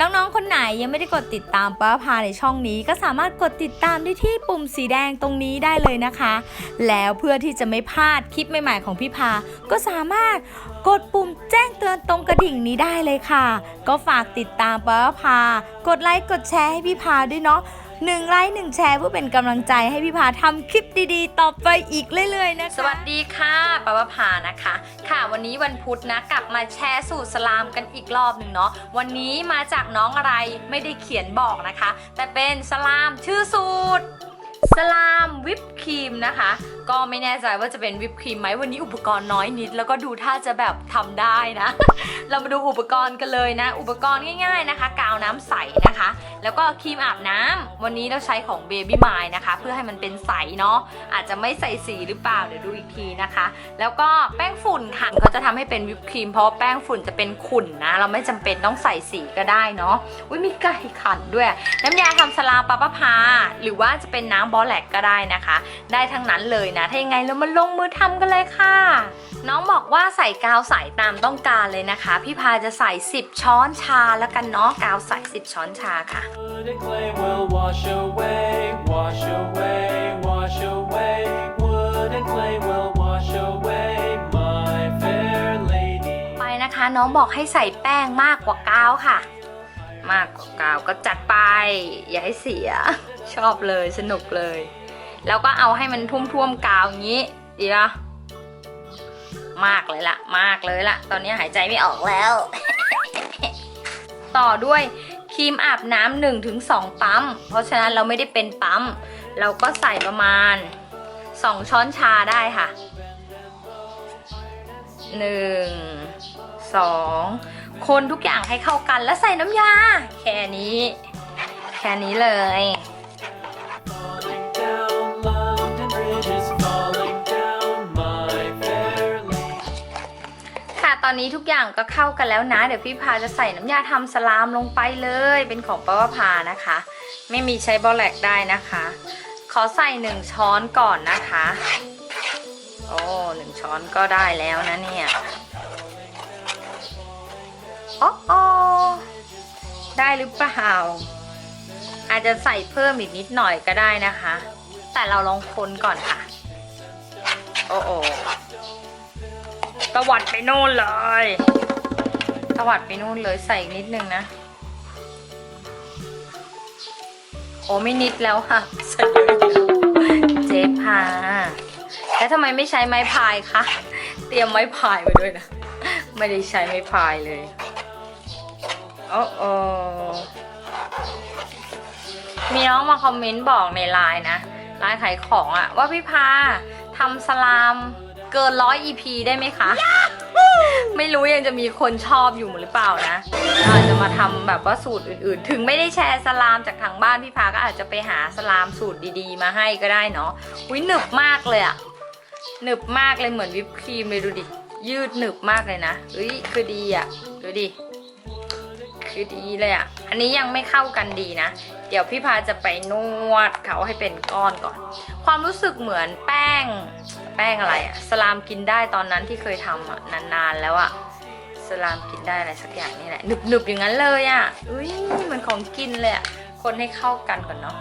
น้องๆ คนไหนยังไม่ได้กดติดตามป้าพาในช่องนี้ ก็สามารถกดติดตามได้ที่ปุ่มสีแดงตรงนี้ได้เลยนะคะ แล้วเพื่อที่จะไม่พลาดคลิปใหม่ๆของพี่พา ก็สามารถกดปุ่มแจ้งเตือนตรงกระดิ่งนี้ได้เลยค่ะ ก็ฝากติดตามป้าพา กดไลค์กดแชร์ให้พี่พาด้วยเนาะ หนึ่งไลค์หนึ่งแชร์เพื่อเป็นกำลังใจให้พี่พาทำคลิปดีๆ ต่อไปอีกเรื่อยๆนะคะ สวัสดีค่ะป้าพานะคะ ค่ะวันนี้วันพุธนะกลับมาแชร์สูตรสลามกันอีกรอบหนึ่งเนาะวันนี้มาจากน้องอะไรไม่ได้เขียนบอกนะคะ แต่เป็นสลามชื่อสูตร สลามวิปครีมนะคะ ก็ไม่แน่ใจว่าจะเป็นวิปครีมไหมวันนี้อุปกรณ์น้อยนิด แล้วก็ดูท่าจะแบบทำได้นะ เรามาดูอุปกรณ์กันเลยนะ อุปกรณ์ง่ายๆนะคะ กาวน้ำใสนะคะ แล้วก็ครีมอาบน้ำวันนี้เราใช้ของ Baby m i นะคะ เพื่อให้มันเป็นใสเนาะอาจจะไม่ใส่สีหรือเปล่าเดี๋ยวดูอีกทีนะคะ แล้วก็แป้งฝุ่นค่ะเขาจะทำให้เป็นวิปครีมเพราะแป้งฝุ่นจะเป็นขุ่นนะ เราไม่จำเป็นต้องใส่สีก็ได้เนาะอุ้ยมีไก่ขันด้วย น้ำยาทำสลามปาปะพาหรือว่าจะเป็นน้ำบอแลกก็ได้นะคะ ได้ทั้งนั้นเลยนะ ถ้ายังไงเรามาลงมือทำกันเลยค่ะ น้องบอกว่าใส่กาวใสตามต้องการเลยนะคะ พี่พาจะใส่ 10 ช้อนชาแล้วกันเนาะกาวใส่ 10 ช้อนชาค่ะ Wood and clay will wash away, wash away, wash away. Wood and clay will wash away, my fair lady. ไปนะคะน้องบอกให้ใส่แป้งมากกว่ากาวค่ะ มากกว่ากาวก็จัดไป อย่าให้เสีย ชอบเลยสนุกเลย แล้วก็เอาให้มันท่วมๆกาวอย่างนี้ ดีปะมากเลยละมากเลยละตอนนี้หายใจไม่ออกแล้ว ต่อด้วยครีมอาบน้ำหนึ่งถึงสองปั๊ม เพราะฉะนั้นเราไม่ได้เป็นปั๊ม เราก็ใส่ประมาณสองช้อนชาได้ค่ะหนึ่งสอง คนทุกอย่างให้เข้ากันแล้วใส่น้ำยา แค่นี้ แค่นี้เลยค่ะตอนนี้ทุกอย่างก็เข้ากันแล้วนะ เดี๋ยวพี่พาจะใส่น้ำยาทำสลามลงไปเลย เป็นของป้าวพานะคะ ไม่มีใช้บอแลกได้นะคะ ขอใส่หนึ่งช้อนก่อนนะคะ โอ้หนึ่งช้อนก็ได้แล้วนะเนี่ย โอ้โอได้หรือเปล่า อาจจะใส่เพิ่มอีกนิดหน่อยก็ได้นะคะ แต่เราลองคนก่อนค่ะ โอ้โอตวัดไปนู่นเลยตวัดไปนู่นเลยใส่อีกนิดนึงนะ โอ้ไม่นิดแล้วค่ะใส่เยอะๆเจ๊พาแล้วทำไมไม่ใช้ไม้พายคะ เตรียมไม้พายมาด้วยนะ ไม่ได้ใช้ไม้พายเลย โอ้โอมีน้องมาคอมเมนต์บอกในไลน์นะไลน์ขายของอะว่าพี่พาทำสลามเกินร้อย EP ได้ไหมคะ ไม่รู้ยังจะมีคนชอบอยู่หรือเปล่านะอาจจะมาทำแบบว่าสูตรอื่นๆ ถึงไม่ได้แชร์สลามจากทางบ้านพี่พาก็อาจจะไปหาสลามสูตรดีๆ มาให้ก็ได้เนาะอุ้ยหนึบมากเลยอะหนึบมากเลยเหมือนวิปครีมเลยดูดิยืดหนึบมากเลยนะเฮ้ยคือดีอะดูดิ คือดีเลยอะอันนี้ยังไม่เข้ากันดีนะ เดี๋ยวพี่พาจะไปนวดเขาให้เป็นก้อนก่อน ความรู้สึกเหมือนแป้ง แป้งอะไรอะสลามกินได้ตอนนั้นที่เคยทำอะนานๆแล้วอะสลามกินได้อะไรสักอย่างนี่แหละหนึบๆอย่างนั้นเลยอะอุ้ยเหมือนของกินเลยอะคนให้เข้ากันก่อนเนาะ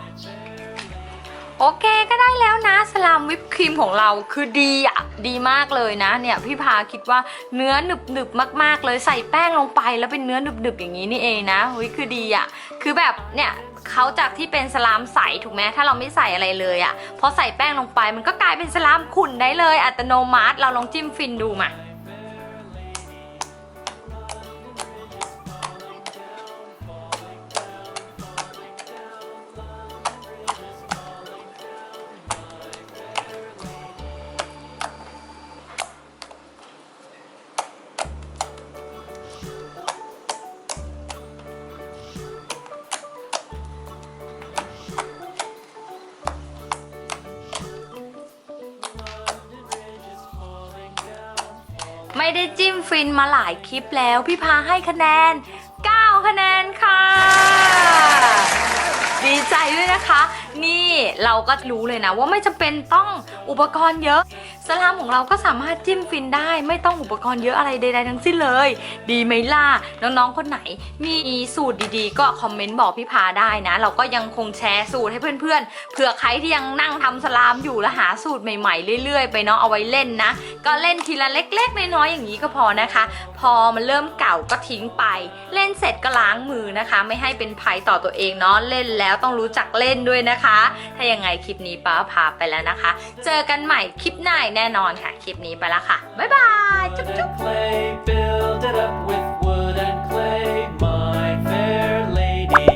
โอเคก็ได้แล้วนะสลามวิปครีมของเราคือดีอะดีมากเลยนะเนี่ยพี่พาคิดว่าเนื้อหนึบๆมาก ๆ เลยใส่แป้งลงไปแล้วเป็นเนื้อหนึบๆอย่างนี้นี่เองนะอุ้ยคือดีอะคือแบบเนี่ยเขาจากที่เป็นสลามใสถูกไหมถ้าเราไม่ใส่อะไรเลยอะพอใส่แป้งลงไปมันก็กลายเป็นสลามขุ่นได้เลยอัตโนมัติ เราลองจิ้มฟินดูมา ไม่ได้จิ้มฟินมาหลายคลิปแล้ว พี่พาให้คะแนน 9 คะแนนค่ะ ดีใจด้วยนะคะ นี่เราก็รู้เลยนะว่าไม่จำเป็นต้องอุปกรณ์เยอะสลามของเราก็สามารถจิ้มฟินได้ ไม่ต้องอุปกรณ์เยอะอะไรใดๆทั้งสิ้นเลย ดีไหมล่ะน้องๆคนไหน มีสูตรดีๆ ก็คอมเมนต์บอกพี่พาได้นะ เราก็ยังคงแชร์สูตรให้เพื่อนๆเผื่อใครที่ยังนั่งทำสลามอยู่แล้วหาสูตรใหม่ๆ เรื่อยๆ ไปเนาะเอาไว้เล่นนะ ก็เล่นทีละเล็กๆน้อยๆอย่างนี้ก็พอนะคะ พอมันเริ่มเก่าก็ทิ้งไป เล่นเสร็จก็ล้างมือนะคะ ไม่ให้เป็นภัยต่อตัวเองเนาะเล่นแล้วต้องรู้จักเล่นด้วยนะคะถ้ายังไงคลิปนี้ป้าพาไปแล้วนะคะ เจอกันใหม่คลิปหน้าแน่นอนค่ะ คลิปนี้ไปแล้วค่ะ บ๊ายบาย จุ๊บจุ๊บ